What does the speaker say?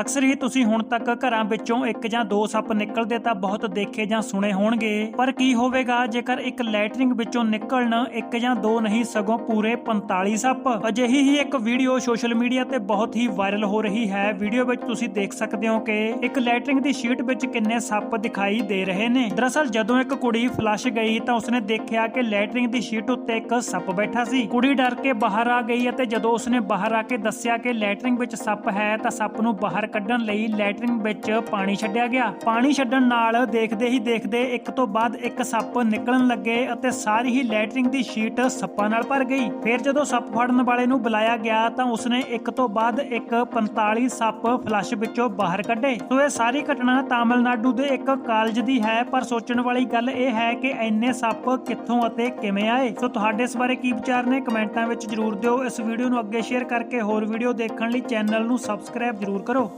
ਅਕਸਰ ਹੀ ਤੁਸੀਂ ਹੁਣ ਤੱਕ ਘਰਾਂ ਵਿੱਚੋਂ ਇੱਕ ਜਾਂ ਦੋ ਸੱਪ ਨਿਕਲਦੇ ਤਾਂ ਬਹੁਤ ਦੇਖੇ ਜਾਂ ਸੁਣੇ ਹੋਣਗੇ। ਪਰ ਕੀ ਹੋਵੇਗਾ ਜੇਕਰ ਇੱਕ ਲੈਟਰਿੰਗ ਵਿੱਚੋਂ ਨਿਕਲਣ ਇੱਕ ਜਾਂ ਦੋ ਨਹੀਂ, ਸਗੋਂ ਪੂਰੇ 45 ਸੱਪ? ਅਜਿਹੀ ਹੀ ਇੱਕ ਵੀਡੀਓ ਸੋਸ਼ਲ ਮੀਡੀਆ ਤੇ ਬਹੁਤ ਹੀ ਵਾਇਰਲ ਹੋ ਰਹੀ ਹੈ। ਵੀਡੀਓ ਵਿੱਚ ਤੁਸੀਂ ਦੇਖ ਸਕਦੇ ਹੋ ਕਿ ਇੱਕ ਲੈਟਰਿੰਗ ਦੀ ਸ਼ੀਟ ਵਿੱਚ ਕਿੰਨੇ ਸੱਪ ਦਿਖਾਈ ਦੇ ਰਹੇ ਨੇ। ਦਰਅਸਲ ਜਦੋਂ ਇੱਕ ਕੁੜੀ ਫਲਸ਼ ਗਈ ਤਾਂ ਉਸਨੇ ਦੇਖਿਆ ਕਿ ਲੈਟਰਿੰਗ ਦੀ ਸ਼ੀਟ ਉੱਤੇ ਇੱਕ ਸੱਪ ਬੈਠਾ ਸੀ। ਕੁੜੀ ਡਰ ਕੇ ਬਾਹਰ ਆ ਗਈ ਅਤੇ ਜਦੋਂ ਉਸਨੇ ਬਾਹਰ ਆ ਕੇ ਦੱਸਿਆ ਕਿ ਲੈਟਰਿੰਗ ਵਿੱਚ ਸੱਪ ਹੈ ਤਾਂ ਸੱਪ ਨੂੰ ਬਾਹਰ ਕੱਢਣ ਲਈ ਲੈਟਰਿੰਗ ਵਿੱਚ ਪਾਣੀ ਛੱਡਿਆ ਗਿਆ। ਪਾਣੀ ਛੱਡਣ ਨਾਲ ਦੇਖਦੇ ਹੀ ਦੇਖਦੇ ਇੱਕ ਤੋਂ ਬਾਅਦ ਇੱਕ ਸੱਪ ਨਿਕਲਣ ਲੱਗੇ ਅਤੇ ਸਾਰੀ ਹੀ ਲੈਟਰਿੰਗ ਦੀ ਸ਼ੀਟ ਸੱਪਾਂ ਨਾਲ ਭਰ ਗਈ। ਫਿਰ ਜਦੋਂ ਸੱਪ ਫੜਨ ਵਾਲੇ ਨੂੰ ਬੁਲਾਇਆ ਗਿਆ ਤਾਂ ਉਸਨੇ ਇੱਕ ਤੋਂ ਬਾਅਦ ਇੱਕ 45 ਸੱਪ ਫਲਸ਼ ਵਿੱਚੋਂ ਬਾਹਰ ਕੱਢੇ। ਸੋ ਇਹ ਸਾਰੀ ਘਟਨਾ ਤਾਮਿਲਨਾਡੂ ਦੇ ਇੱਕ ਕਾਲਜ ਦੀ ਹੈ, ਪਰ ਸੋਚਣ ਵਾਲੀ ਗੱਲ ਇਹ ਹੈ ਕਿ ਇੰਨੇ ਸੱਪ ਕਿੱਥੋਂ ਅਤੇ ਕਿਵੇਂ ਆਏ? ਸੋ ਤੁਹਾਡੇ ਇਸ ਬਾਰੇ ਕੀ ਵਿਚਾਰ ਨੇ? ਕਮੈਂਟਾਂ ਵਿੱਚ ਜਰੂਰ ਦਿਓ। ਇਸ ਵੀਡੀਓ ਨੂੰ ਅੱਗੇ ਸ਼ੇਅਰ ਕਰਕੇ ਹੋਰ ਵੀਡੀਓ ਦੇਖਣ ਲਈ ਚੈਨਲ ਨੂੰ ਸਬਸਕ੍ਰਾਈਬ ਜਰੂਰ ਕਰੋ।